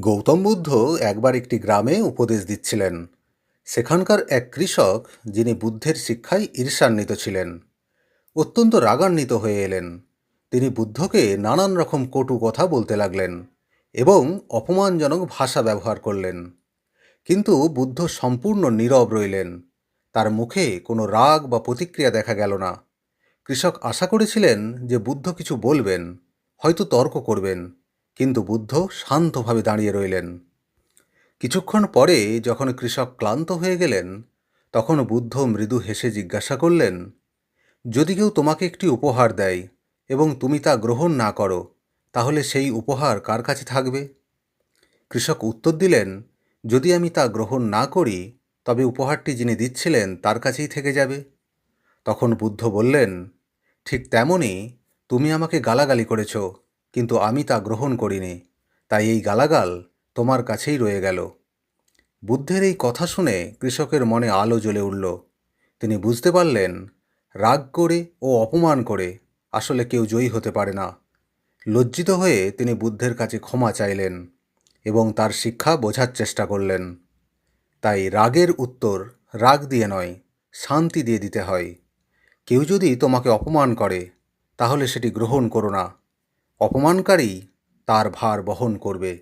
গৌতম বুদ্ধ একবার একটি গ্রামে উপদেশ দিচ্ছিলেন। সেখানকার এক কৃষক, যিনি বুদ্ধের শিক্ষায় ঈর্ষান্বিত ছিলেন, অত্যন্ত রাগান্বিত হয়ে এলেন। তিনি বুদ্ধকে নানান রকম কটু কথা বলতে লাগলেন এবং অপমানজনক ভাষা ব্যবহার করলেন। কিন্তু বুদ্ধ সম্পূর্ণ নীরব রইলেন। তার মুখে কোনো রাগ বা প্রতিক্রিয়া দেখা গেল না। কৃষক আশা করেছিলেন যে বুদ্ধ কিছু বলবেন, হয়তো তর্ক করবেন। কিন্তু বুদ্ধ শান্তভাবে দাঁড়িয়ে রইলেন। কিছুক্ষণ পরে যখন কৃষক ক্লান্ত হয়ে গেলেন, তখন বুদ্ধ মৃদু হেসে জিজ্ঞাসা করলেন, যদি কেউ তোমাকে একটি উপহার দেয় এবং তুমি তা গ্রহণ না করো, তাহলে সেই উপহার কার কাছে থাকবে? কৃষক উত্তর দিলেন, যদি আমি তা গ্রহণ না করি, তবে উপহারটি যিনি দিচ্ছিলেন তার কাছেই থেকে যাবে। তখন বুদ্ধ বললেন, ঠিক তেমনই, তুমি আমাকে গালাগালি করেছ। কিন্তু আমি তা গ্রহণ করিনি, তাই এই গালাগাল তোমার কাছেই রয়ে গেল। বুদ্ধের এই কথা শুনে কৃষকের মনে আলো জ্বলে উঠল। তিনি বুঝতে পারলেন, রাগ করে ও অপমান করে আসলে কেউ জয়ী হতে পারে না। লজ্জিত হয়ে তিনি বুদ্ধের কাছে ক্ষমা চাইলেন এবং তার শিক্ষা বোঝার চেষ্টা করলেন। তাই রাগের উত্তর রাগ দিয়ে নয়, শান্তি দিয়ে দিতে হয়। কেউ যদি তোমাকে অপমান করে, তাহলে সেটি গ্রহণ করো না। অপমানকারী তার ভার বহন করবে।